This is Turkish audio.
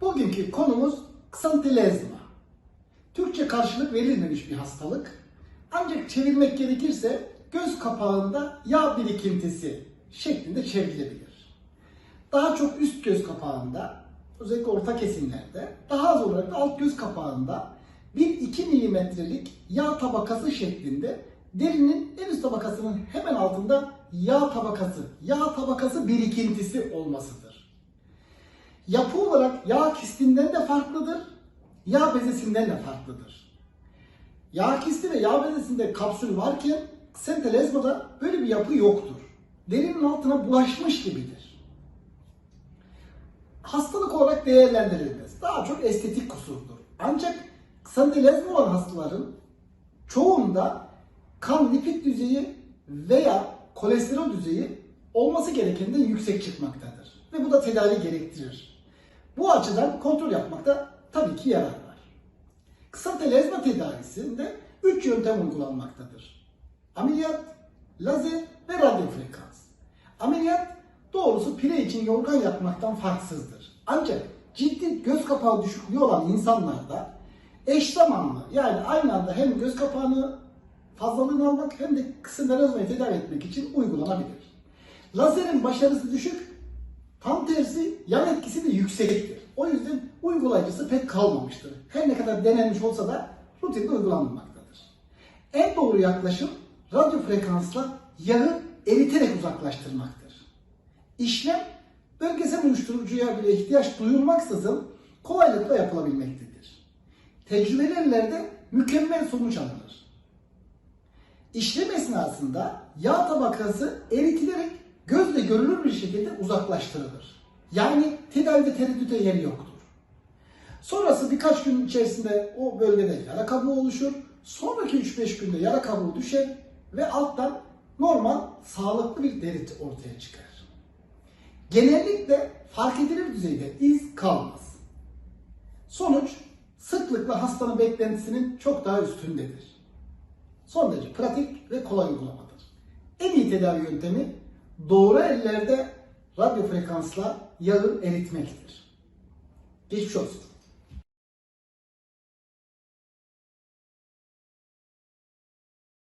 Bugünkü konumuz ksantilezma. Türkçe karşılık verilmemiş bir hastalık. Ancak çevirmek gerekirse göz kapağında yağ birikintisi şeklinde çevrilebilir. Daha çok üst göz kapağında, özellikle orta kesimlerde, daha az olarak da alt göz kapağında 1-2 milimetrelik yağ tabakası şeklinde derinin en üst tabakasının hemen altında yağ tabakası, yağ tabakası birikintisi olmasıdır. Yapı olarak yağ kistinden de farklıdır, yağ bezesinden de farklıdır. Yağ kisti ve yağ bezesinde kapsül varken sentelezmada böyle bir yapı yoktur. Derinin altına bulaşmış gibidir. Hastalık olarak değerlendirilmez. Daha çok estetik kusurdur. Ancak sentelezma olan hastaların çoğunda kan lipid düzeyi veya kolesterol düzeyi olması gerekenden yüksek çıkmaktadır. Ve bu da tedavi gerektirir. Bu açıdan kontrol yapmakta tabii ki yarar var. Kısa telezma tedavisinde 3 yöntem uygulanmaktadır. Ameliyat, lazer ve radyo frekans. Ameliyat doğrusu pire için yorgan yapmaktan farksızdır. Ancak ciddi göz kapağı düşüklüğü olan insanlarda eş zamanlı yani aynı anda hem göz kapağını fazlalığını almak hem de kısımlarını tedavi etmek için uygulanabilir. Lazerin başarısı düşük, tam tersi yan etkisi de yüksektir. O yüzden uygulayıcısı pek kalmamıştır. Her ne kadar denenmiş olsa da rutinde uygulanmaktadır. En doğru yaklaşım radyo frekansla yağı eriterek uzaklaştırmaktır. İşlem bölgesel uyuşturucuya bile ihtiyaç duyulmaksızın kolaylıkla yapılabilmektedir. Tecrübeli ellerde mükemmel sonuç alınır. İşlem esnasında yağ tabakası eritilerek gözle görülür bir şekilde uzaklaştırılır. Yani tedavide tereddüte yeri yoktur. Sonrası birkaç gün içerisinde o bölgede yara kabuğu oluşur. Sonraki 3-5 günde yara kabuğu düşer ve alttan normal, sağlıklı bir deri ortaya çıkar. Genellikle fark edilir düzeyde iz kalmaz. Sonuç sıklıkla hastanın beklentisinin çok daha üstündedir. Son derece pratik ve kolay uygulamadır. En iyi tedavi yöntemi doğru ellerde radyo frekansla yağı eritmektir. Geçmiş olsun.